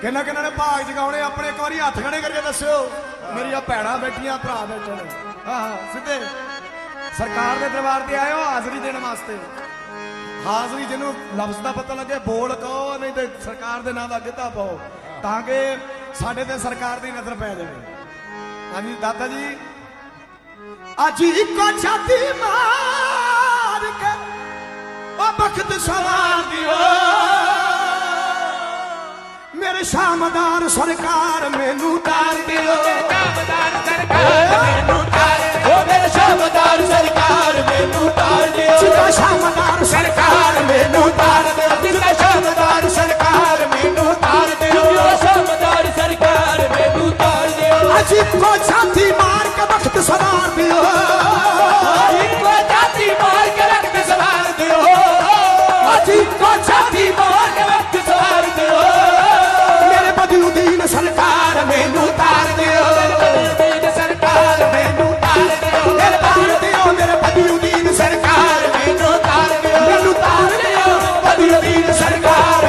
ਕਿੰਨਾ ਕਿੰਨਾ ਨੇ ਭਾਗ ਜਗਾਉਣੇ, ਆਪਣੇ ਇੱਕ ਵਾਰੀ ਹੱਥ ਖੜੇ ਕਰਕੇ ਦੱਸਿਓ। ਮੇਰੀਆਂ ਭੈਣਾਂ ਬੈਠੀਆਂ, ਭਰਾ ਬੈਠੇ ਨੇ। ਹਾਂ ਸਿੱਧੇ। ਸਰਕਾਰ ਦੇ ਦਰਬਾਰ ਤੇ ਆਇਓ, ਹਾਜ਼ਰੀ ਦੇਣ ਵਾਸਤੇ। ਹਾਜ਼ਰੀ ਜਿਹਨੂੰ ਲਫ਼ਜ਼ ਦਾ ਪਤਾ ਲੱਗੇ, ਬੋਲ ਕਹੋ, ਨਹੀਂ ਤੇ ਸਰਕਾਰ ਦੇ ਨਾਂ ਦਾ ਗਿੱਧਾ ਪਾਓ। ਤਾਂ ਕਿ ਸਾਡੇ ਤੇ ਸਰਕਾਰ ਦੀ ਨਜ਼ਰ ਪੈ ਜਾਵੇ। ਹਾਂਜੀ, ਦਾਦਾ ਜੀ। ਅੱਜ ਇੱਕੋ ਛਾਤੀ ਮਾਰ ਕੇ, ਉਹ ਬਖਤ ਸਵਾਰ ਦਿਓ ਸ਼ਾਮਦਾਰ ਸਰਕਾਰ ਮੈਨੂੰ ਤਾਰ ਦਿਓ। ਸ਼ਾਮਦਾਰ ਸਰਕਾਰ ਮੈਨੂੰ ਤਾਰ ਦਿਓ। ਮੇਰੇ ਸ਼ਾਮਦਾਰ ਸਰਕਾਰ ਮੈਨੂੰ ਤਾਰ ਦਿਓ। ਜਿੱਦਾਂ ਸ਼ਾਮਦਾਰ ਸਰਕਾਰ ਮੈਨੂੰ ਤਾਰ ਦਿਓ। ਜਿੱਦਾਂ ਸ਼ਾਮਦਾਰ ਸਰਕਾਰ ਮੈਨੂੰ ਤਾਰ ਦਿਓ। ਸ਼ਾਮਦਾਰ ਸਰਕਾਰ ਮੈਨੂੰ ਤਾਰ ਦਿਓ। ਅਸੀਂ ਕੋ ਸਾਥੀ ਮਾਰ ਕੇ ਵਕਤ ਸਵਾਰ ਪਿਓ।